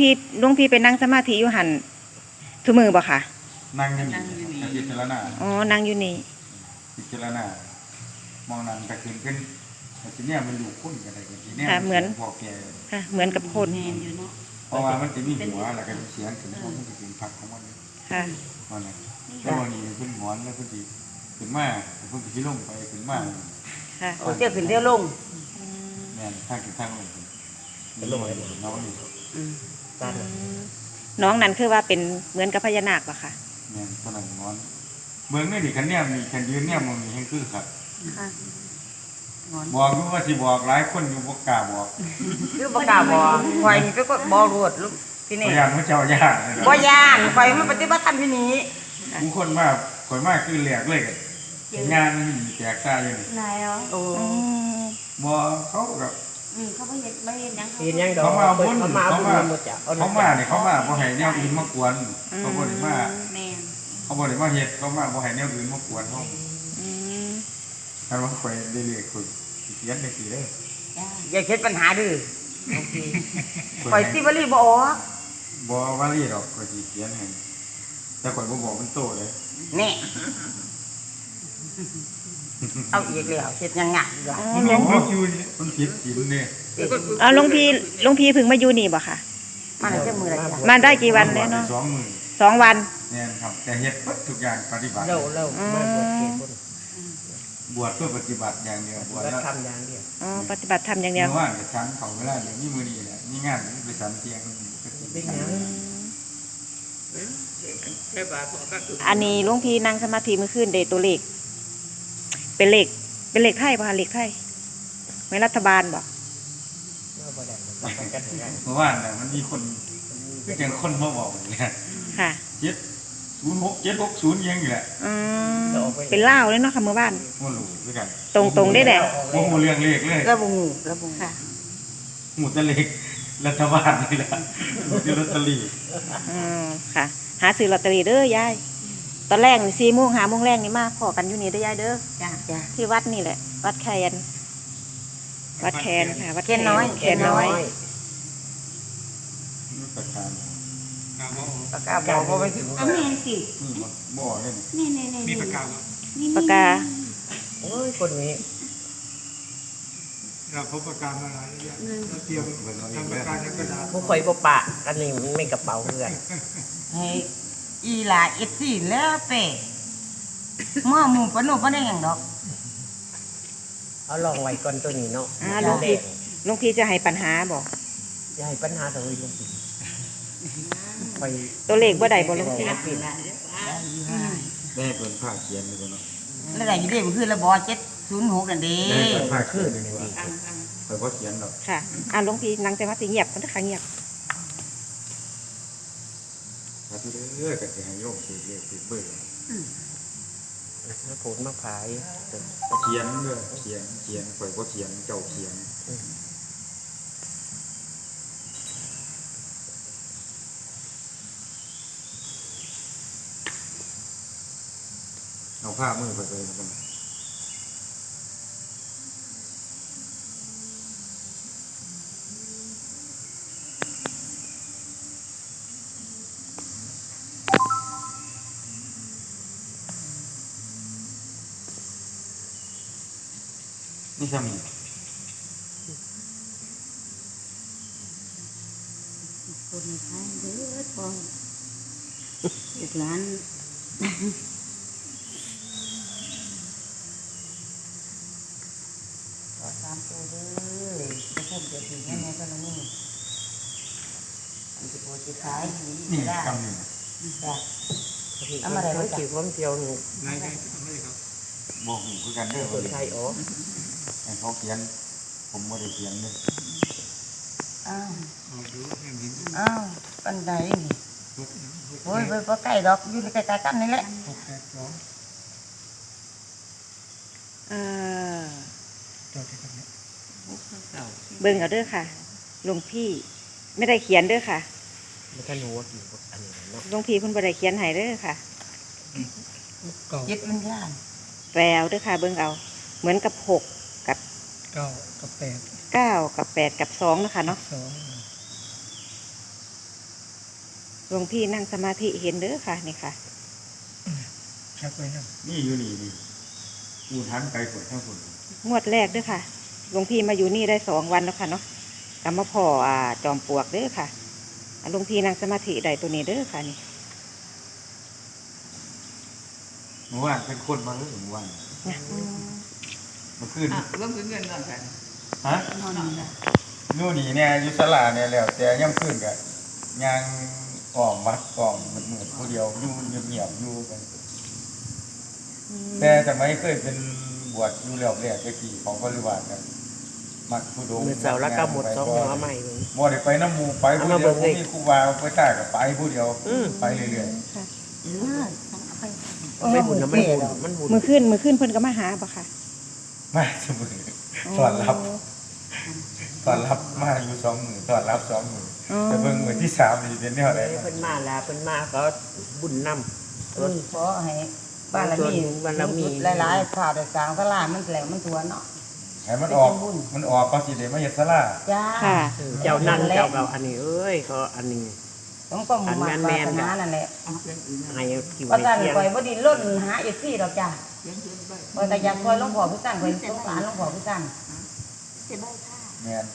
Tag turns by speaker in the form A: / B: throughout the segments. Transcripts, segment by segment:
A: พี่หลวงพี่ไปนั่งสมาธิอยู่หันทุกมือบ่ค่ะ
B: นั่งอยังนี่กับพิจารณา
A: อ๋อนั่งอยู่นี่
B: พิจารณามองนั่นก็ขึ้นขึ้นแต่ทีเนี้ยมันอยู่คุ้นกันอะไรกันทีเนี้ย
A: ค่ะเหมือน
B: พอแก่
A: ค่ะ เหมือนกับคน
C: แม่นอยู่เนาะ
B: เพราะว่ามันจะมีหัวแล้วก็เสียงถึงมันจะเป็นพักของมัน
A: ค่ะ
B: มันนะแล้ววันนี้ขึ้นหงอนแล้วขึ้นดีขึ้นมาขึ้นที่ลงไปขึ้นมา
A: ค่ะ
D: โอ้เที่ยวขึ้นเที่ยวลง
B: แม่นทางขึ้นทางลงขึ้นลงไปน้องนี่
D: อืม
C: ตัด
A: น้องนั้นคือว่าเป็นเหมือนกับพญานาคบ่ค่ะ
B: แม่นตอนนั้นหงอนเมืองนี่ดิคันเนี้ยมีคันยืนเนี่ยมันมีให้คือครับ
A: ค่ะ
D: งอน
B: บอกอยู่ว่าสิบอกหลายคนอยู่บ่กล้าบอก
D: คือบ่กล้าบอกข่อยนี่ไปกดบ่รวดลูกที่
B: พ
D: นี่
B: ยานพระเจ้ายากเลยนะ
D: บ่ย่านข่อยมาปฏิบัติธรรมที่นี่
B: บางคนมาข่อยมาคือแหลกเลยกันงานมันมีแจกซ่าอยู่นี่
C: นายเอา
D: โอ้
A: อืม
B: บ่เขากับ
C: อืมเขาบ่เฮ็ดบ่เฮ็ดหยัง
E: เห็นยังดอก
B: เขามาเอาบุญ
E: เขามาเอา
B: เขา
E: บุ
B: มา
E: ญหมดจ้ะ
B: เขามาเนี่ยเขามาบ่ให้แนวอื่นมากวนเขาบ่ได้มา
C: แม่น
B: เขาบ่ได้มาเฮ็ดเขามาบ่ให้แนวอื่นมากวนเขา
A: อืม
B: คันว่าข่อยได้เรียกข่อยสิเขียนจังซี่เด้อ
C: จ้า
D: อย่าคิดปัญหาดื้อข่อยสิบ่รีบบ่ออก
B: บ่ว่าลีดอกข่อยสิเขียนให้แต่ข่อยบ่บอกมันโตเลย
D: แน่ เอาอีกแล้วเฮ็ดยังไงอีกล่ะ
A: อ๋อ
B: มัน
A: หล
B: มี
A: วง
B: พวกอยู่นี่มันผิดศีลนี่
A: เอาหลวงพี่หลวงพี่เพิ่งมาอยู่นี่บ่ค่ะ
D: มันจะมืออะไรจ้ะ
A: มาได้กี่วันแล้วเนาะ
B: สองมื้อ
A: สองวัน
B: แน่นครับแต่เฮ็ดเบิดทุกอย่างปฏิบัติ
E: เราเรามาบวชเกศคน
B: บวชเพื่อปฏิบัติอย่างเดียวบวช
E: แล้ว
B: แล้ว
E: ทำอย่างเดียว
A: อ๋อปฏิบัติธรรมอย่างเดียว
B: เมื่อวานกับฉันเขาเวลาเดี๋ยวนี้มือดีแหละนี่งานไปสันเตียง
E: เป็นหยัง
A: อันนี้หลวงพี่นั่งสมาธิเมื่อคืนเดยตัวเลข เป็นเลขเป็นเลขไทยป่ะคะเลขไทยไม่รัฐบาลบ่
E: เราบ่ได้เราต้องกันอย่างนั้น
B: เมื่อวานน่ะมันมีคนคืออย่างคนมาบอกเนี่ย
A: ค่ะ
B: เจ็ดศูนย์หกเจ็ดหกศูนย์ยังอยู่แหละ
A: อืมเป็นเล่าวเลยเนาะค่ะเมื่อวาน
B: มันรู้ด้วยกัน
A: ตรงตรงๆได้แหละ
B: โมโหเรื่องเลขเลย
D: แล้วบ่งูแล้วบ่งู
A: ค่ะ
B: หมูแตะเลขรัฐบาลนี่แหละหมูที่ลอตเตอรี่
A: อืมค่ะ หาซื้อลอตเตอรี่เด้อยาย ตอนแรกนี่สี่โมงหาโมงแรกนี่มาพอกันอยู่นี่เด้อยายเด้อ
C: จ้า
D: จ้ะ
A: ที่วัดนี่แหละ วัดแคนวัดแคนค่ะ วัด
D: แคนน้อย
A: แคนน้อย
B: นี่ประธาน
D: ปากกาบอกบ่ไปถึง
C: เอาแม่นสิ
B: นี่บ่บ่เล่น
C: นี่ๆๆมีปากกานี่
A: ปากกา
E: โอ้ยคนนี้
F: เราพบประการมาหลายอย่างเราเตรียมทำประการในกระดาษ
E: ผู้คอยบ่ปะกันนี่มันไม่กระเป๋าเพื่อน
D: ให้ อีหลาเอ็ดสิแล้วเป้เมื่อหมู่ปะโนบ่ได้หยังดอก
E: เอาลองไว้ก่อนตัวนี้เนาะ
A: อ่าหลวงพี่หลวงพี่จะให้ปัญหาบอก
E: อย่าให้ปัญหาตรงนี้ลงสิไป
A: ตัวเลขบ่ได้บ่หลวงพี่
E: ปิด
B: แม่เป็นผ้าเขียนเลยบ่เนาะ
D: แล้วได้อยู่เด้มันคือระบอ706นั่นเด้
B: แม่เป็นผ้าเขี
E: ขึ้
B: ย
E: น
B: น
E: นี่ว่า
B: ข่อยบ่เขียนหรอก
A: ค่ะอ่าหลวงพี่นั่งสมาธิเงียบมันค่ะเงียบ
B: ถ้าที่เด้อก็สิให้โยมสิเลขสิเบิ่ง
E: ถ้าผลมาขาย
B: เขียนเด้อเขียนเขียนข่อยบ่เขียนเจ้าเขียนเอาผ้ามือไปเลยนะ นนี่ทำยัง
C: คนไทยเด้อพอลูกหลาน
D: ขอตามตัวเด้อจะพูดจะถึงแม่ๆก็แล้วนี่อันสิโพสิขายดี
B: นี่
D: ได้
B: คำหนึ่ง
D: จ้ะ
E: เอามาได้จีบผมเที่ยวนี่
F: นายได้ทำได้ครับ
B: บอกหูคือกันเด้อ
E: คนไทยอ๋อ
B: ให้ เขาเขียน ผมไม่ได้เขียนเลย
D: อ้าว
F: เอาดูแห่งนี้
D: อ้าวปันใดนี่
F: พบนะพบ
D: โอ้ยบ่ใกล้ดอกอยู่ในใกล้ๆกันนี่แหละ
F: พบแปดสอง
A: เออ
F: จอดที่ตรงนี้
A: เบิ่งเอาเด้อค่ะหลวงพี่ไม่ได้เขียนเด้อค่ะ
E: มันก็หนูว่ากี่คนอันนี้เนาะ
A: หลวงพี่เพิ่นบ่ได้เขียนให้เด้อค่ะ
F: เก้า
D: จิตวิญญาณ
A: แปลเอาเด้อค่ะ เบิ่งเอา เหมือนกับหกกับ
F: เก้ากับแปด
A: เก้ากับแปดกับสองนะคะเนาะ
F: สอง
A: หลวงพี่นั่งสมาธิเห็นเด้อค่ะนี่ค่ะ
F: ชักไว้นะ
B: นี่อยู่นี่นี่อูทันไกลฝนทั้งฝน
A: งวดแรกเด้อค่ะหลวงพี่มาอยู่นี่ได้สองวันแล้วค่ะเนาะกำมาพ่ออ่าจอมปลวกเด้อค่ะอ่าหลวงพี่นั่งสมาธิได้ตัวนี้เด้อค่ะนี่
B: เมื่อวานเป็นคนมาเลยเมื่อวานเมื่อคืน
D: เรื่องเงินก่อนกัน
B: ฮะ
C: นอนนี่ละ
B: นู่นนี่เนี่ยอยู่สลาเนี่ยแล้วแต่ย่ำคืนกันยังอ่อมวัดอ่อมเหมือนเหมือนผู้เดียวอยู่เงียบๆอยู่กันแต่แต่ไม่เคยเป็นบวชอยู่แล้วแรกตะกี้ของบริวารกันมักผู้โดง
E: มือเสาร์แล้วก็หมดสองหัวใหม่เลย
B: บ่ได้ไปน้ำหมูไปผู้
E: เอามา
B: เดียว
E: เบิ่ง
B: บ่
E: เลย
B: มีครูบาไปตากับไปผู้เดียว
E: อืม
B: ไปเรื่อย
A: ค่ะ
C: เออต้องเอาไป
E: ไม่บุญนะมันบุญมันบุญ
A: มือขึ้นมือขึ้นเพิ่นก็มาหาปะค่ะ
B: ๆ มาเสมอตอนรับตอนรับมาอยู่สองมือตอนรับสองมือ
A: อ๋อ
B: แต่เบิ่งมือที่สามนี่เป็นแนวใด
E: เพิ่นมาแล้วเพิ่นมาก็บุญนำ
D: เออขอให้บารมี
E: บารมี
D: หลายๆข่าวแต่สร้างสลามันแหลมมันตัวเนาะ
B: ให้มันออกมันออกก็สิได้มาเฮ็ดศาลา
D: จ้า
A: ค่ะ
E: เจ้านั่นเจ้าเก่าอันนี้เอ้ยเขาอันนี้
D: ต้องก็มุ่งมั่นปรารถนานั่นแหละ
E: ให้ที่
D: ว่า
E: ไว้
D: ท่าน
E: เที่ยง
D: คอยบ่ดินล้นหาอีกที่ดอกจ้า ว่าแต่อยากคอยหลวงพ่อพิจันคอยสงสารหลวงพ่อพิจัน
C: เจ็บใบผ้า
B: แม่น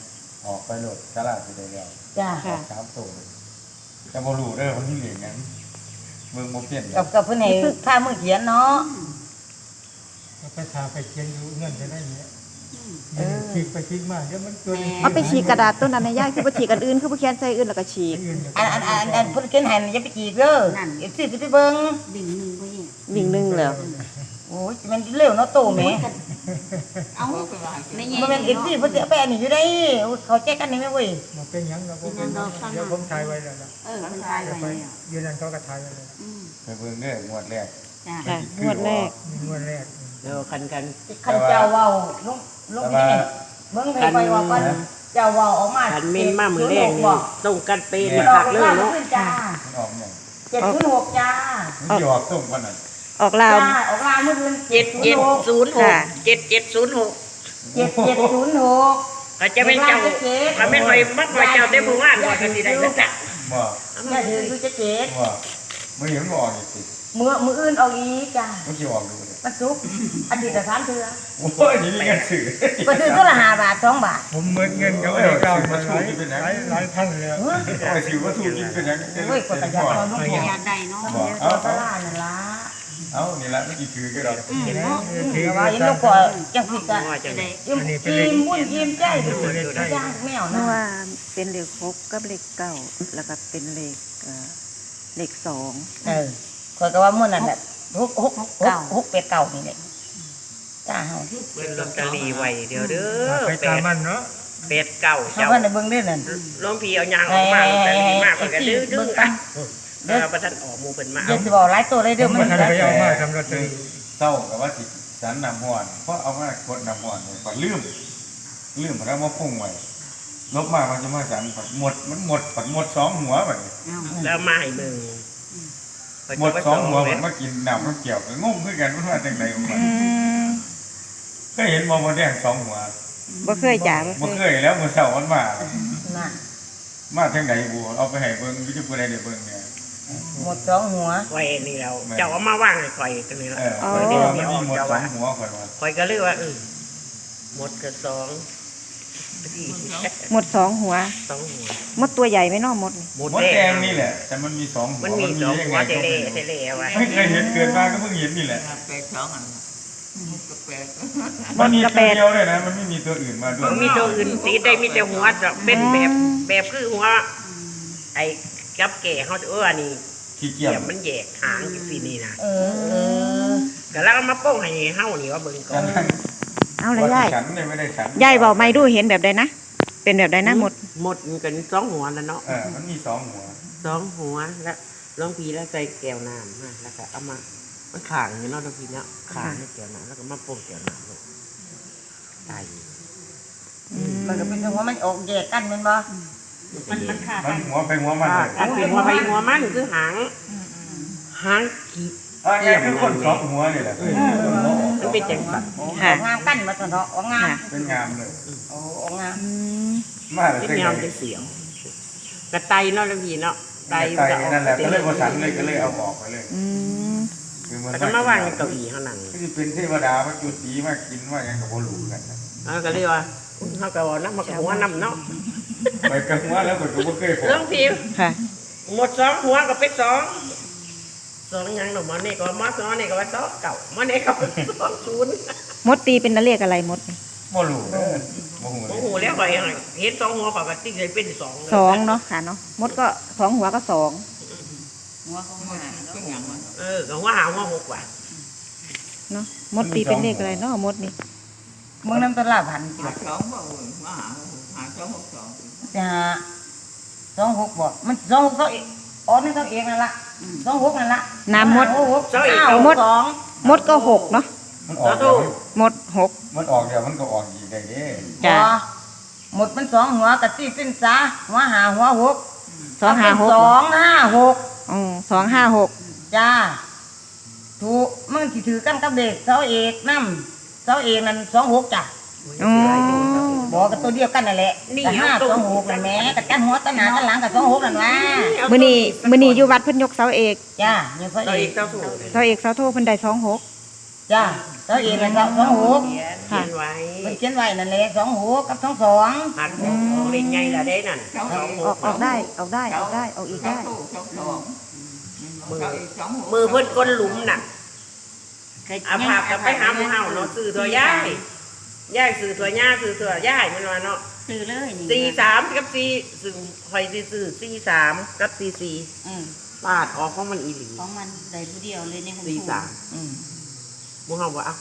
B: ออกไปโลดศาลาสิได้แล้ว
D: จ้า
A: ค่ะ
B: สามโตเลยแต่บ่รู้เด้อว่าที่เหลือหยังเบิ่งบ่เปลี่ยน
D: กับกับเพิ่นให้ค่ามือเขียนเนาะ
F: เอาไปทาไปเขียนอยู่เงินจะได้เนี้ยคิกไปคิกมาเดี๋ยวมันตัวนี้
A: เอาไปฉีกกระดาษต้นนั้นในย่ายคือไปฉีกอันอื่นคือไปเขียนใส่อื่นแล้วก็ฉีก
F: อื่นเดี๋ยว
D: อันอันอันอันเพิ่นเขียนให้อย่าไปจีกเด้อเอฟซีสิไปเบิ่ง
C: ดิ่งหนึ่งไปเนี่ย
A: วิ่งหนึ่งแล้ว
D: โอ้ยมันเร็วเนาะโตแหม
C: เอาในแง่
D: มันเป็นเอฟซีเพิ่นสิเอาไปอันนี้อยู่ได้โอ้ยเขาแจกกันนี่แม่เว้ย
F: มาเป็นหยังเราก็เป็นหยังเดี๋ยวผมถ่ายไว้แล้วนะ
C: เออคนตาย
F: เดี๋ยว
C: ไป
F: ไป
C: เนี่ย
F: ยืนยันเขาก็ถ่ายไว้เลย
C: อืม
B: ไปเบิ่งเด้องวดแรก
C: จ้า
A: ค่ะงวดแรก
F: มีงวดแรก
E: เดี๋ยวคันกัน
D: คันเจ้าเว้าลงลงนี่เบิ่งให้ไปว่าก่อนเจ้าเว้าออกมา
E: คันเม่นมามือแรก
D: บ
E: นี่
D: อก
E: ตรงกันเป๊ะ
D: มัน
E: นี่
D: ออ
E: คั
D: ก
E: กเลย
D: มา
E: เนาะ
D: ขึ้นจ้า
B: มันออกหยัง
D: 706จ้า
B: มันสิออกตรงกันนั่น
A: ออกลาว
D: จ้าออกมามื้ออื่น
E: เจ็ดเจ็ด
D: 706
E: ศูนย์หก
A: ค่ะ
E: เจ็ดเจ็ดศูนย์หก
D: 7706
E: ก็จะเป็นเจ้าก็ไม่ค่อยมักค่อยเจ้าแต่ผู้ว่านว่ากันสิได้จักจัก
B: บ่
D: อย่าถือคือจะเจ็ด
B: บ่บ่เห็นมันออกนี่สิ
D: มือมืออื่นเอาอีกจ้า
B: มันสิออกดูเลย
D: มันสุกอาทิตย์ละสามเทื่อ
B: โอ้ยนี่มีเงินซื้อ
D: ก็ซื้อตัวละห้าบาทสองบาท
F: ผมเมินเงินเขาไอ้เก้ามาหลายหลายหลายพันเลย
D: เฮ้ย
B: โอ้ยสิว่าถูกกินเป็นหยัง
D: เฮ้ยกดตะยานตอนลูกพ่อ
C: อยากได้เนาะ
B: บ่
D: เอา
B: เอา
D: ต
B: เอา
D: ลาดนั่นล่ะ
B: เอานี่ละมันสิถือก็ดอก
C: อืมเนาะ
F: ถือ
D: แต่
F: ว่า
D: ว่าเห็นลูกพ่อจังสิกะ
E: ว่าจังได๋
D: ยิ้มยิ้มบุญยิ้มใจดูย่างแมว
A: เพ
D: นะ
A: ราะว่าเป็นเลขหกกับเลขเก้าแล้วก็เป็นเลขเอ่อเลขสอง
D: เออคอยก็ว่ามื้อนั้นแหละหกหกหกหกเป็ดเก่านี่แหละจ้าเฮา
E: เบิ่งลอตเตอรี่ไว้เดี๋ยวเด้อ
F: ไป
E: แป
F: ตาม
E: ด
F: มันเนาะ
E: แปดเก้า
D: เฮา
E: เจ้า
D: เพิ่นได้เบิ่งได้นั่น
E: หลวงพี่เอายางออกมาลอตเตอรี่มากกว่ากันดื้อดื้
D: เบิ่
E: อง
D: กั
E: อะ
D: น
E: เด้อ ประทันออกหมู่เพิ่นมา
D: เดี๋
E: เอา
D: ยวสิบอกหลายตัวเลย
F: ผ
D: เด้อ
F: ม
D: มัน
F: มาทันไปเอามาทำลอตเตอรี่
B: เศร้ากับว่าสิสันน้ำห้อนเพราะเอามากดน้ำห้อนก็ลืมลืมแล้วมาพุ่งไว้ลบมามันจะมาสันผัดหมดมันหมดผัดหมดสองหัวแบบนี้
C: เอา
E: แล้วมาให้เบิ่ง
B: หมดสองหัวมันมากินน้ำมันเกี่ยวก็งงคือกันว่าจังไดของมัน
A: อืม
B: เคยเห็นมอมดแดงสองหัว
A: บ่เคยจ่าบ่
B: บ่
A: เค
B: เค
A: ย
B: ยแล้วมื้อเช้ามันมา
D: น่ะ
B: มาจังไดบัวเอาไปให้เบิ่งอยู่ที่ผู้ใดได้เบิ่งเนี่ย
D: หมดสองหัว
E: ข่อยนี่แล้วเจ้าเอามาวางให้ข่อยตรงนี้ละ
B: เออข่อยก็ว่ามันมีหมดสองหัวข่อยว่า
E: ข่อยก็เลยว่าเออหมดก็สองที่
A: หมดสองหัว
E: สองหัว
A: หมดตัวใหญ่ไหมเน้อหมดนี่
E: หมด
B: หมดแดงนี่แหละ แต่มันมีสองหัว
E: มันมีสอง
B: ยั
E: หัวเทเลเทเลวะ
B: ไม่เคยเห็นเกิดมาก็เพิ่งเห็นนี่แหละ
D: แปดสองอัน
B: มันมีตัวเดียวเลยนะมันไม่มีตัวอื่นมาด้วย
E: มันมีตัวอื่นตีได้มีแต่หัวจะเป็นแบบแบบคือหัวไอ้ กับแก่เขาเอออันนี้
B: ขี้เกี
E: เกี่
B: ย
E: ย
B: จ
E: มมันแยกหางอยู่ที่นี่นะ
D: เออเออ
E: ก็แล้วเอามาโป้งให้เฮานี่ว่าเบิ่งก่อ
B: ฉั
E: น
B: น
A: เอาเลยยาย
B: ฉันเนี่ยไม่ได้ฉัน
A: ยายเบาไม่ดูเห็นแบบใดนะ เป็นแบบใดนะหมด
E: หมดมันกันสองหัวแล้วเนาะ
B: เออมันมีสองหัว
E: สองหัวแล้วลองพีแล้วใส่แก้วน้ำมาแล้วก็เอามามันขางอยู่เนาะลองพีเนาะขางในแก้วน้ำแล้วก็มาโป้งแก้วน้ำลงตาย
A: อืม
D: มันก็เป็นหัวมันออกแยกกันแม่นบ่
C: มันมันขาด
B: มั
C: กันน
B: หัวไปหัวมันเลย
E: อันเป็นหัวไปหัวมันคือหางหางขีด
B: อ่าไงคือคนสองหัวนี่แหละ
E: มันเป็นจังสัน
D: ออกงามกันมาตอนเนาะออกงาม
A: ค่ะ
B: เป็นงามเลย
D: โอ้ออกงาม
A: อืม
B: มาเลย
E: เป็น
B: เป็น
E: แน
B: ไง
E: วจะเสียวกระไตเนาะลองพีเนาะไต
B: ไตนั่นแหละก็เลยบ่สันเลยก็เลยเอาออกไปเลย
A: อืม
B: คือมัน
E: แล้วก็มาวางในเก้าอี้เท่านั้น
B: ก็สิเป็นเทวดามาจุดดีมากินว่าหยังก็บ่รู้กันนะ
E: แล้วก็เรียกว่าเขาก็ว่าน้ำมันก็หัวน้ำเนาะ
B: ไปกันว่าแล้วก็บ่เคยพบ
E: เรื่องพิมพ์
A: ค่ะ
E: หมดสองหัวก็เป็นสองสองยังหนูมันนี่ก็มาสองนี่ก็ว่าสองเก่ามันนี่ก็สองศูนย์
A: มดตีเป็นเลขอะไรมดนี่
B: บ่รู้เด้อบ่ฮู้เล
E: โอ้
B: ย
E: โหแล้วไปเห็นสองหัวเขาก็ติ๊กเลยเป็นสอง
A: สองเนาะค่ะเนาะมดก็สองหัวก็สอง
C: หัวของหมาก็หยังวะ
E: เออก็หัวหาหัวหกว่ะ
A: เนาะมดตีเป็นเลขอะไรเนาะมดนี่
D: เมืองน้ำตลาดพัน
C: หาสองบ่เว้ยมาหาหาสองหกสอง
D: จะหาสองหกบ่มันสองหกสองเอกอ๋อนี่สองเอกนั่นละสองหกนั่นละ
A: น้ำมด
D: สองหก
E: สองอีก
D: อ้าว
A: มด
D: สอง
A: มดก็หกเนาะ
B: มันออกเดี๋ยว
A: มดหก
B: มันออกเดี๋ยวมันก็ออกอีกได้เด้
A: จ้ะ
D: บ่หมดมันสองหัวกะตีเป็นสาหัวหาหัวหก
A: สองห้าหก
D: สองห้าหก
A: อ๋อสองห้าหก
D: จ้าถูกมันสิถือกันกับเด็กเสาเอกน้ำเสาเอกนั่นสองหกจ้ะ
A: อ๋อ
D: บอกกันตัวเดียวกันนั่นแหละแต่ห้าสองหกนั่นแหม่กับกันหัวตะหนากันหลังกับสองหกนั่นว่า
A: มื้อนี้มื้อนี้อยู่วัดเพิ่นยกเสาเอก
D: จ้าเนี่ยเสา
E: สอง
D: เอ
E: อี
D: ก
E: กเจ้าถูก
A: เสาเอกเสาโทเพิ่นได้สองหก
D: จ้าเสาเอกนั่นสองหก
C: เขียน
E: เขียนไว้
D: มันเขียนไว้นั่นแหละสองหกกับสองสอง
E: หันออกเล่นไงล่ะได้นั่นสองห
A: ออกกออกได้ออกได้ออกได้ออกอีกได้
C: สองสองสองมือสองหก
E: มือเพิ่นก้นหลุมน่ะเอาภาพกลับไปหาหมูเห่าเนาะซื้อตัวย่าย ย่ายซื้อตัวย่าซื้อตัวย่ายมันว่าเนาะ
C: ซื้อเลยนี่
E: สี่สามกับสี่ซึ่งคอยสิซื้อสี่สามกับสี่สี่
C: อืม
E: ปาดออกของมันอีหลี
C: ของมันได้ผู้เดียวเลยในคุณ
E: สี่สาม
D: อืม
E: หมูเห่าว่าอ้าว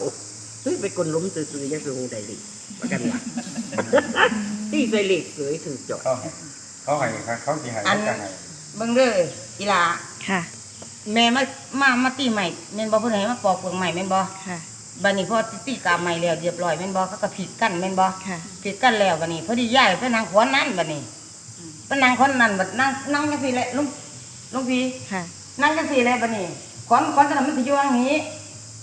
E: เฮ้ยไปกลหลุมซื้อๆยังซื้อหูได้ดิประกันว่า ที่ใส่เหล็กเสยถือจอด
B: เขาให้เขาให้เขาสิให้เขาจะให้
D: เบิ่งเด้ออีหลา
A: ค่ะ
D: แม่มามามาตีใหม่แม่นบ่เพิ่นให้มาปอกเปลือกใหม่แม่นบ่
A: ค่ะ
D: บัดนี้พอตีกาบใหม่แล้วเรียบร้อยแม่นบ่เขาก็ผิดกันแม่นบ่
A: ค่ะ
D: ผิดกันแล้วบัดนี้พอดีย้ายไปนั่งขอนนั้นบัดนี้ไปนั่งขอนนั้นบัดนั่งนั่งจังซี่แหละลุงลุงพี่
A: ค่ะ
D: นั่งจังซี่แหละบัดนี้ขอนขอนตอนนั้นมันสิอยู่ทางนี้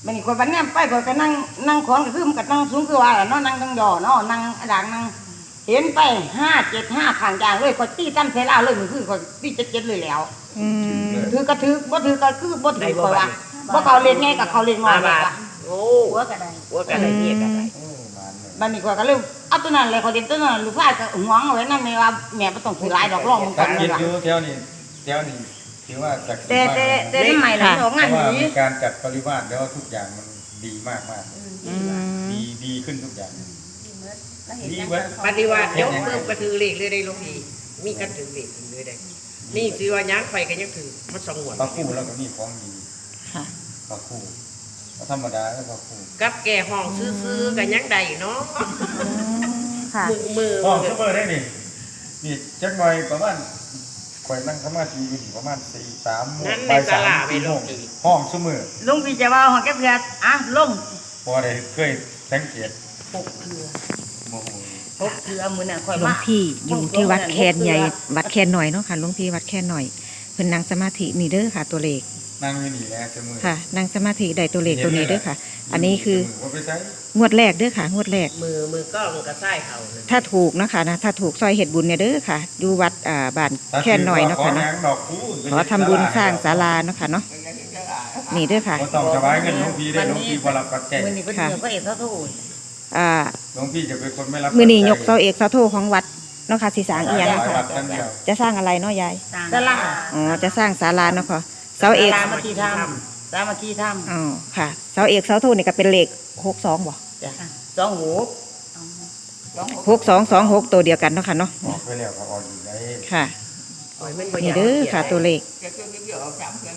D: บัดนี้คนบัดแนมไปก็ก็นั่งนั่งขอนก็คือมันก็นั่งสูงคือว่าล่ะเนาะนั่งตั้งย่อเนาะนั่งอดางนั่งเห็นไปห้าเจ็ดห้าข้างยางเลยก็ตีตั้มเสลาเลยมันคือก็ตีเจ็ดเจ็ดเลยแล้ว
A: อืม
D: ถือก็ถือบ่ถือก็คือบ่ถือก็ว่าบ่เขาเล่นไงกับเขาเล่นน้อ
E: มาย
D: เลย
E: บาท
D: ว่ะ
E: โอ้
C: หัวก็ได้
E: หัวกันอะไรเนี่ยกันอะไร
B: โอ้มันเลย
D: บัดนี้ก็ก็เลยเอาตัวนั้นเลยเขาเล่นตัวนั้นลูกชายก็หวงเอาไว้นั่นแม่ว่าแม่บ่ต้องถือหลายดอกร้องมันก่
B: ตั
D: อกน
B: กิ
D: นั่
B: น
D: นล่ะ
B: อยู่แถวนี้แถวนี้ถือว่าศักดิ์สิท
D: แต่
B: ธิ์มาก
D: แต่
B: นะ
D: แต่ทำไมล่ะออก
B: เพ
D: งาน
B: ราะว่า
D: ดี
B: มีการจัดปริวาสแล้วทุกอย่างมันดีมากมาก
A: อืม
B: ดีดีขึ้นทุกอย่าง
C: แล้วเห็น
B: ดี
C: ยัง
B: เว้ย
E: ปฏิวัติเดี๋ยวเพิ่มกระถือเหล็กเลยได้หลวงพี่มีกระถือเหล็กเลยได้นี่สิว่ายักไปกันยังถือมาสองหัว
B: พระคู่แล้วก็มีของดี
A: ค่ะ
B: พระคู่ ก็ธรรมดาแล้วพระคู่
E: กับแก่ห้องซื้อๆกันยังใดเนาะ
A: อืมค่ะ
E: มือมือ
B: ห้องซุปเปอร์ได้นี่นี่จักหน่อยประมาณข่อยนั่งสมาธิอยู่นี่ประมาณสี่สามโมง
E: นั่นใน
B: บ่าย
E: ต
B: สาม
E: ลาดไป
B: สี่
E: หล
B: โม
E: วง
B: ง
E: พี่
B: ห้องซุมือ
D: ลุงพี่จะว่าของแกเพื่อนอะลง
B: พอได้เคยสังเกต
D: หกเถือ
B: โมโห
D: หกเถือมื้อน่ะค่อย
A: หลว
D: มาง
A: พี่อยู่ที่วัดแคนใหญ่วัดแคนหน่อยเนาะค่ะหลวงพี่วัดแคนหน่อยเพิ่นนั่งสมาธินี่เด้อค่ะตัวเลข
B: นั่งอยู่นี่แหละซุมือ
A: ค่ะนั่งสมาธิได้ตัวเลขตัวนี้เด้อค่ะ อันนี้คือ
B: ว่าไปใช้
A: งวดแรกเด้อค่ะ งวดแรก
E: มือมือก็มันกระไส้เขาเลย
A: ถ้าถูกเนาะคะนะถ้าถูกซอยเห็ดบุญเนี่ยเด้อค่ะอยู่วัดอ่าบ้านแค่นหน่อยเนาะค่ะ
B: ขอ
A: เนาะ
B: หยังดอกคู่
A: ขอทำบุญสร้างศาลาเนาะค่ะเนาะนี่เด้อค่ะ
B: บ่ต้องถวายเงินหลวงพี่ได้หลวงพี่บ่รับปัจจัย
D: มื้อนี้เพิ่น
A: ค่ะ
D: เถือก็เอ็ดเท่าทูน
A: อ่า
B: หลวงพี่จะเป็นคนไม่รับ
A: มือนี้ยกเสาเอกเสาโทของวัดเนาะค่ะสีสร้างอีหยัง
B: หลาย
A: ค่ะ
B: วัดท่านเดียว
A: จะสร้างอะไรเนาะยาย
D: สลา
A: อ๋อ จะสร้างศาลาเนาะค่ะ เสาเอก
D: สามัคคีธรรมสามัคคีธรรม
A: อ๋อค่ะเสาเอกเสาโทนี่ก็เป็นเลขหกสองบ่
D: จ้ะสองหู
A: หกสองสองหกตัวเดียวกันเนาะค่ะเนาะ
B: ออกไปแล้วก็ออกอยู่ได้
A: ค่ะ
E: โอ้ยมันบ่ยาก
A: นี่เด้อค่ะตัวเลข
C: จะตัวเดียวสามเพื่อน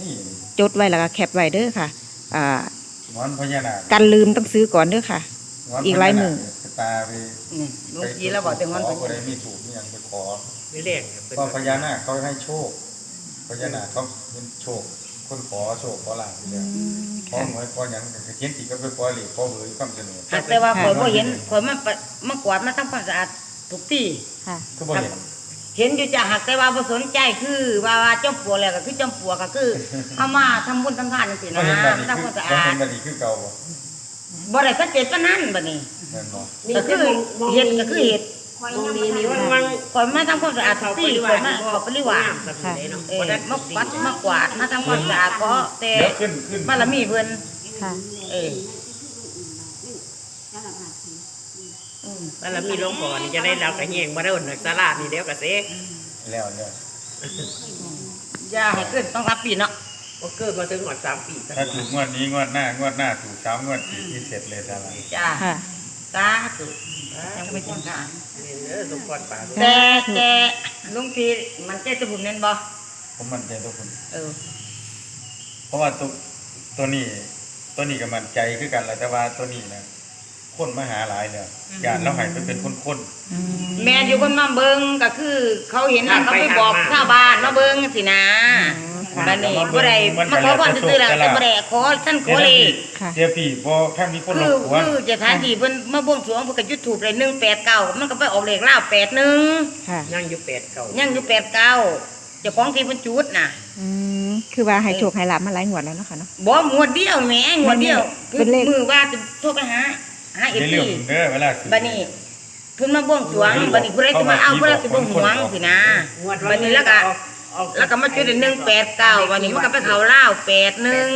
B: นี่
A: จดไว้แล้วก็แคปไว้เด้อค่ะ อ่า
B: หมอนพญานาค
A: กันลืมต้องซื้อก่อนเด้อค่ะ
B: หมน
A: อีกหลายหมื่น
B: พญานาคตาไป
D: นี่ลุงพี่แล้วบอกแต่งวัน
B: ข
D: เพิ่
B: อนบ่ได้มีถูกมีหยังไปขอ
E: ไม่เรียกเป็น
B: ก็พญานาคเขาให้โชคพญานาคเขาเป็นโชค คนขอโชคขอลาภอยู่แล้วขอ
A: ค่ะ
B: หวยขอหยังก็เขียนติก็ไปขอเหล็กขอเบอร์ความเสนอ
D: แต่ว่าข่อยบ่เห็นข่อยมาปะมากวาดมาทำความสะอาดทุกที่
A: ค่ะ
B: ก็บ่เห็น
D: เห็นอยู่จ้ะหากแต่ว่าบ่สนใจคือว่าว่าจอมปลวกแล้วก็คือจอมปลวกก็คือเอามาทำบุญทำทานจังซี่
B: ก็
D: นะ
B: เห็นแบบนี้
D: ทำ
B: คื
D: ค
B: อ
D: วามสะ
B: ก็
D: อา
B: เห็
D: ด
B: นแบบนี้คือเก่าบ่
D: บ่ได้สังเกตปานนั้นบัดนี้
B: แม่นบ่
D: ก็คือเห็ดก็คือเห็ด
C: ค
E: ตรงนี้นี่ มันมัน
D: ก่อนมาทำความสะอาด
E: เขา
D: ตี
E: ปริ
D: ก่
E: วา
D: อนมาเขาปริวาส
E: สักทีเนาะ
D: เออมาปัดมากวาดมาทำความสะอาดเพราะแต่
B: เดี๋ยวขึ้นขึ้น
D: บารมีเพิ่น
A: ค่ะ
D: เออ
E: แล้วเรามีหลวงพ่อนี่จะได้เรากระแยงมาได้หนักสลาดนี่เดี๋ยวกระเซก
B: แล้วแล้ว
D: อย่าให้เกินต้องรับปีเนาะ
E: ก็เกิดมาถึงหมดสามปี
B: ถ้าถูกงวดนี้งวดหน้างวดหน้าถูกสามงวดติดที่เสร็จเลยจ้า
D: จ้า
A: ค่ะ
D: สาธุยังไม่ถึงการ
E: เออสมพรป่า
D: แต่แต่ลุงพี่มันใจจะบุญเน้นบ่
B: ผมมั่นใจทุกคน
D: เออ
B: เพราะว่าตัวตัวนี้ ตัวนี้ก็มั่นใจคือกันแหละแต่ว่าตัวนี้นะ คนมาหาหลายเลยญาติเราให้ไปเป็นคนคน
A: อืม
D: แม่อยู่คนมาเบิงก็คือ เขาเห็นแล้วเขาไปบอกชาวบ้านมาเบิงสินะบัดนี้บ่ได้มาขอพรซื่อๆแล้วก็บ่ได้ขอท่านขอเลข
A: ค่ะ
B: เดี๋ยวพี่พอท่านมีคน
D: คื
B: ร
D: อบ
B: กวน
D: คือจะทานที่เพิ่นมาบวงสรวงเพิ่นก็จุดถูกเลย189มันก็ไปออกเลขลาว81
A: ค่ะ
E: ยังอยู่แปดเก่า
D: ยังอยู่89เจ้าของที่เพิ่นจุดน่ะ
A: อืมคือว่าให้โชคให้ลาบมาหลายงวดแล้วเนาะค่ะเนาะ
D: บ่หมวดเดียวแหม่หมวดเดียว
A: เป็นเลข
D: มือว่าจะโทรไปหา หา
B: ใน
D: FC
B: เรื่องเด้อเวลาสิ
D: บัดนี้เพิ่นมาบวงสรวงบัดนี้ผู้ใดสิมาเอาผู้ใดสิบ่หวงสินะบัดนี้แล้วก็แล้วก็มาจุดหนึ่งแปดเก้าวันนี้มันก็ไปเขาเล่าวแปดหนึ่ง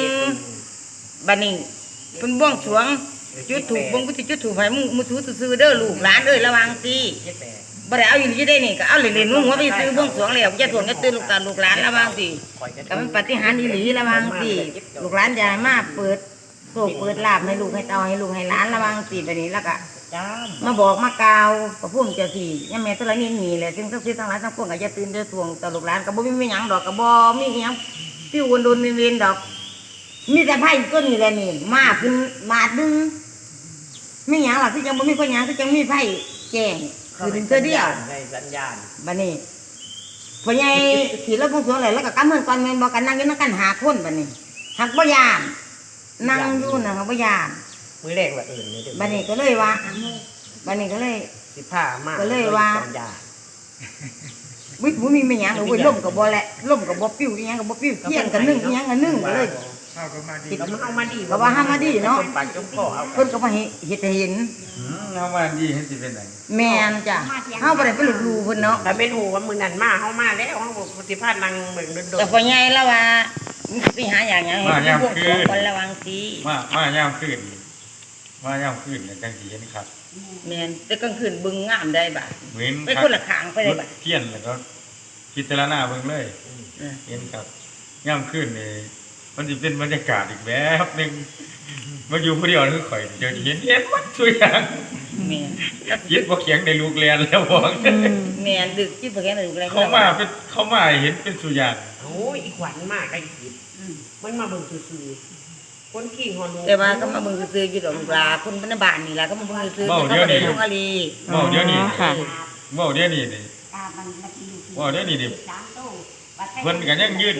D: บัดนี้เพิ่นบ้วงสรวงจุดถูกบ่งกุฏิจุดถูกให้มึงมึงถูซื้อๆเด้อลูกหลานเอ้ยระวังตีบ่ได้เอาอยู่ที่ได้นี่ก็เอาเล่นๆมึงหัวไปซื้อบ้วงสรวงแล้วอย่าถ่วงอย่าตื่นลูกตาลูกหลานระวังตีก็มันปฏิหารย์อีหลีระวังตีลูกหลานอย่ามาเปิด โศกเปิดลาบให้ลูกให้เตาให้ลูกให้หลานระวังตีบัดนี้แล้วก็
E: จ้า
D: มาบอกมากล่าวกับพุ่มเจ้าที่ยังแม่ตะละนี่มีแหละซึ่งทั้งสิ้นทั้งหลายทั้งปวงก็จะตื่นเด้อทวงตลกหลานก็บ่มีหยังดอกก็บ่มีหยังปิ้ววนโดนเวียนๆดอก มีแต่ไผ่ตัวนี้แหละนี่มาขึ้นมาดึงมีหยังล่ะคือจังบ่มีคนหยังคือจังมีไผ่แจ้งคือดึงเทื่อเดียว
E: ในสัญญาณ
D: บัดนี้พ่อใหญ่ที่เราบวงสรวงแล้วแล้วก็กำเงินก่อนแม่นบ่กันนั่งอยู่นำกันหาคนบัดนี้หักบ่ยาน นั่งอยู่น่ะหักบ่ยาน
E: มือแรกว่าอื่นนี่เด้อ
D: บัดนี้ก็เลยว่าบัดนี้ก็เลย
E: สิผ้ามา
D: ก็เลยว่า
E: สัญญาณ
D: วิบ่มีไม่หยังเลยเว้ยล่มกับบ่แหละล่มกับบ่ปิ้วอีหยังกับบ่ปิ้วเที่ยงกับนึ่งอีหยังกับนึ่งก็เลย
F: ข้าวก็มาดี
E: ก็มันเอามาดี
D: ก็ว่าห้ามมาดีเนาะ
E: คนปากจมพ่อเอา
D: เพิ่นก็บ่ให้เฮ็ดให้เห็น
B: อืมเอามาดีเห็นสิเป็นไง
D: แม่นจ้ะเฮาบ่ได้ไปลบหลู่เพิ่นเนาะ
E: แต่เป็นหูว่ามือนั่นมาเฮามาแล้วเฮาบอกปฏิภาณนั่งเบิ่งโดน
D: แต่พ่อใหญ่แล้วว่ามึงสิ ไปหาอย่างหยังให้
B: มาย่ำ
D: พวก
B: คื
D: ของ
B: น
D: คนระวังสิ
B: มามาย่ามขึ้นมาย่ามขึ้นเนี่ยจังสีนี่ครับ
D: แม่นแต่กลางคืนบึงงามได้บาด
B: เว้น
D: ไปคนละข้างไปได้
B: ร
D: บาด
B: ถเทียนแล้วก็พิจารณาเบิ่งเลย
D: เออ
B: เห็นครับย่ามขึ้นนี่มันจะเป็นบรรยากาศอีกแบบหนึงมาอยู่ผู้เดียวคือข่อยเดี๋ยวนี้เห็นเห็นหมัดทุกอย่าง
D: แม่น
B: ยึดบ่เขียงในลูกเรียนแล้วบอก
A: อืม
D: แม่นดึกที่บ่แก่นดึกอะไร
B: เขามาเป็นเขามาเห็นเป็นสุอย่าง
E: โอ้ยอีกขวัญมากไอ้ผิดมันมาเบิ่งซื่อๆคนขี้ฮอนู
D: แต่ว่าก็มาเบิ่งซื้อๆอยู่ดอกลูกหลานคนบ้านบ้านนี่ล่ะก็มาเบิ่งซื้อๆเขาบ่ได้ลงอาลี
B: เว้าเดี๋ยวนี้
A: อ๋อค่ะ
B: เว้าเดี๋ยวนี้นี่เว้าเดี๋ยวนี้นี่เพิ่นก็ยังยืน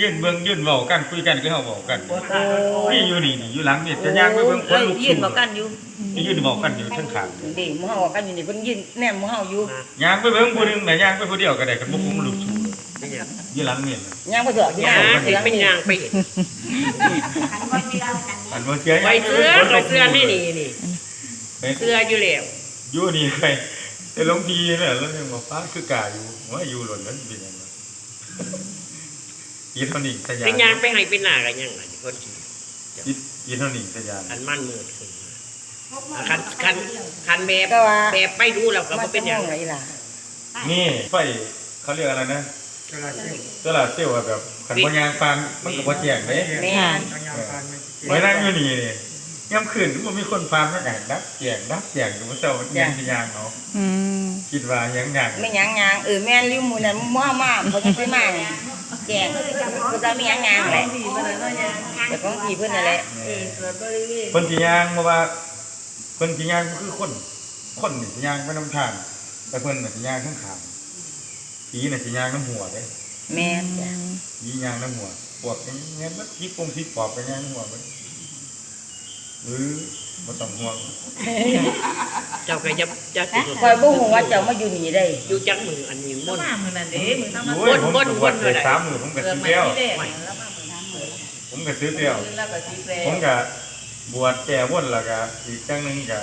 B: ยืนเบิ่งยืนเว้ากันคุยกันคือเฮาเว้ากัน
E: บ่ตากันโอ้ย
B: นี่อยู่นี่นี่อยู่หลังนี่จะย่างไปเบิ่งคน
D: แล้ว
B: ลูก
D: ยื
B: สู
D: น
B: ง
D: บอกกันอยู่
B: นี่ยืนเว้ากันอยู่ข้างข้าง
D: นี่หมู่เฮาบอกกันอยู่นี่เพิ่นยืนแนมหมู่เฮาอยู่
B: ย่างไปเบิ่งผู้หนึงน่ะย่างไปผู้เดียวก็ได้กันบ่คุมลูกสูง
E: เป็นหยัง
B: อยู่หลังนี่น่ะ
D: ย่างบ่เถอะ
E: ยาสิเป็นหยังไป
B: อันบ่เชื่อ
E: ไว้เสื้อไว้เสื้อนี่นี่นี่
B: ไป
E: เสื้ออยู่แล้ว
B: อยู่นี่ใครไอ้หลวงพี่น่ะแล้วยังบอกฟ้าคือกาอยู่ว่าอยู่หล่นนั้นเป็นยังไง อีเท่านี้ทะยา
E: เป็น
B: น
E: หยังไปให้เป็นหน้ากันหยังล่ะคนขี้
B: อีอีเท่านี้ทะยาน
E: อันมันมืดขึ้นมาคันคันคันแบบ
D: ก็ว่า
E: แบบไปดูแล้วก็
D: มั
E: บ่เป็นหยัง
D: ไงล่ะ
B: นี่ไฟเขาเรียกอะไรนะ
F: ตลาดเที่ยว
B: ตลาดเซลล์อะแบบขันบางยางฟางมันก็บ่แจ้งเด้
D: แม่
A: ค่ะ
F: ทางยามพานไม่เกี่ยว
B: ไว้นั่งอยู่นี่นี่ย่ำขึ้นมันมีคนฟาร์มแล้วกันดับแจ้งดับแจ้งอยู่บ่เซามันยังสิยางเนาะ
A: อืม
B: คิดว่ายังยัง
D: ไม่หยังยางเออแม่นริมหมู่นั้นหมู่เฮามาเขาจะไปมา แจ้งคือจะมีหยังยางแหละแต่ของที่เพิ่นนั่นแหละ
B: เออเพิ่นสิยางเพราะว่าเพิ่นสิยางก็คือคนคนนี่สิยางไปนํทางแต่เพิ่นน่ะสิยางข้างขางผีน่ะสิยางน้ำหัวเด้
D: แม่นจ้ะ
B: ผียางน้ำหัวปวกอย่างเงี้ยมันผีปงผีปอบไปยางน้ำหัวเบิดหรือ บ่ต้องห่วง
E: เจ้าก็ยับจับ
D: คอยบ่ฮู้ว่าเจ้ามาอยู่นี่ได้
E: อยู่จักมืออันนี้มนมา
B: มื้อนั่นเด้มื้
E: อทำมา
B: โอ้
E: ย
B: ผม
E: ก็วัดได้
B: สามมือผมก็ซื้อเดียวผมก็ซื้อเดียวผมก็บวชแก่วนแล้วก็อีกจังนึงก็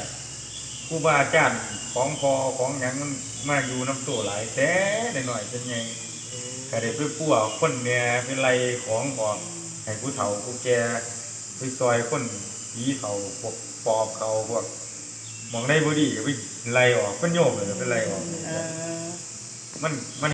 B: ครูบาอาจารย์ของพอของหยังมันมาอยู่น้ำตัวหลายแต่หน่อยๆเป็นไงก็ได้ไปปั่วคนเนี่ยเป็นไรของบอกให้ผู้เฒ่าผู้แก่ไปซอยคนผีเขาพวก อบเขาพวกมองในบ่ดีก็ไปไล่ออกเป็นโยมเลยป็ไปไล่ออกมันมัน